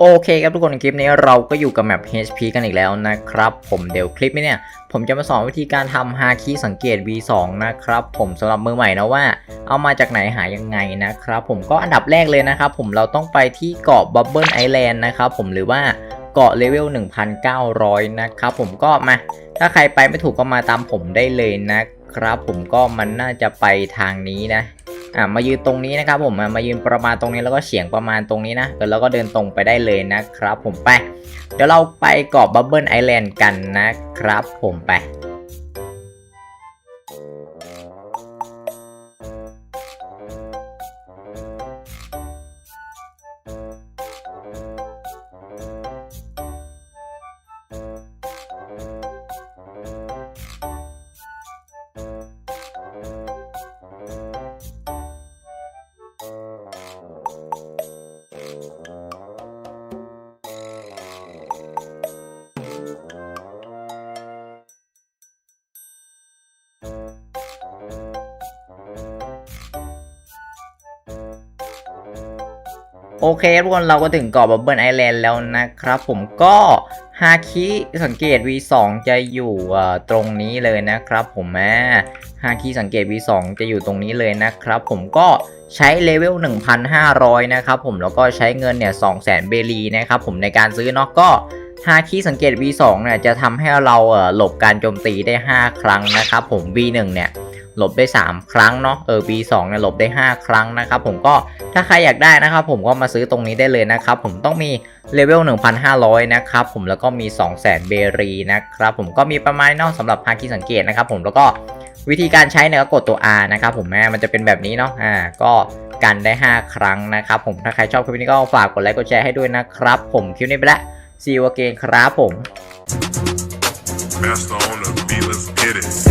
โอเคครับทุกคนคลิปนี้เราก็อยู่กับแมป HP กันอีกแล้วนะครับ ผมเดี๋ยวคลิปนี้เนี่ย ผมจะมาสอนวิธีการทำฮาคิสังเกต V2 นะครับ ผมสำหรับมือใหม่นะว่า เอามาจากไหนหายังไงนะครับ ผมก็อันดับแรกเลยนะครับ ผมเราต้องไปที่เกาะ Bubble Island นะครับผมหรือว่าเกาะเลเวล 1,900 นะครับผมก็มา ถ้าใครไปไม่ถูกก็มาตามผมได้เลยนะครับ ผมก็มันน่าจะไปทางนี้นะ อะมายืนตรงนี้นะครับผมมายืนประมาณตรงนี้แล้วก็เฉียงประมาณตรงนี้นะแล้วก็เดินตรงไปได้เลยนะครับ ผมไป เดี๋ยวเราไปเกาะบับเบิลไอแลนด์กันนะครับ ผมไป โอเคทุกคนเราก็ถึงเกาะบับเบิลไอแลนด์แล้วนะครับผมก็ฮาคิสังเกต V2 จะอยู่ตรงนี้เลยนะครับผมแม่ฮาคิสังเกต V2 จะอยู่ตรงนี้เลยนะครับผมก็ใช้เลเวล 1,500 นะครับผมแล้วก็ใช้เงินเนี่ย200,000 เบลีนะครับผมในการซื้อเนาะก็ฮาคิสังเกต V2 เนี่ยจะทำให้เราหลบการโจมตีได้ 5 ครั้งนะครับผม V1 เนี่ย หลบได้ 3 ครั้งเนาะเออ V2 เนี่ยหลบได้ 5 ครั้งนะครับผมก็ถ้าใครอยากได้นะครับผมก็มาซื้อตรงนี้ได้เลยนะครับผมต้องมีเลเวล 1,500 นะครับผมแล้วก็มี 200,000 เบรีนะครับผมก็มีประมาณเนอกสำหรับฮาคิสังเกตนะครับผมแล้วก็วิธีการใช้เนี่ยก็กดตัว R นะครับผมแม่มันจะเป็นแบบนี้เนาะอ่าก็กันได้ 5 ครั้งนะครับผมถ้าใครชอบคลิปนี้ก็ฝากกดไลค์กดแชร์ให้ด้วยนะครับ ผมคลิปนี้ไปแล้ว see you again ครับผม Master on the beat, let's get it.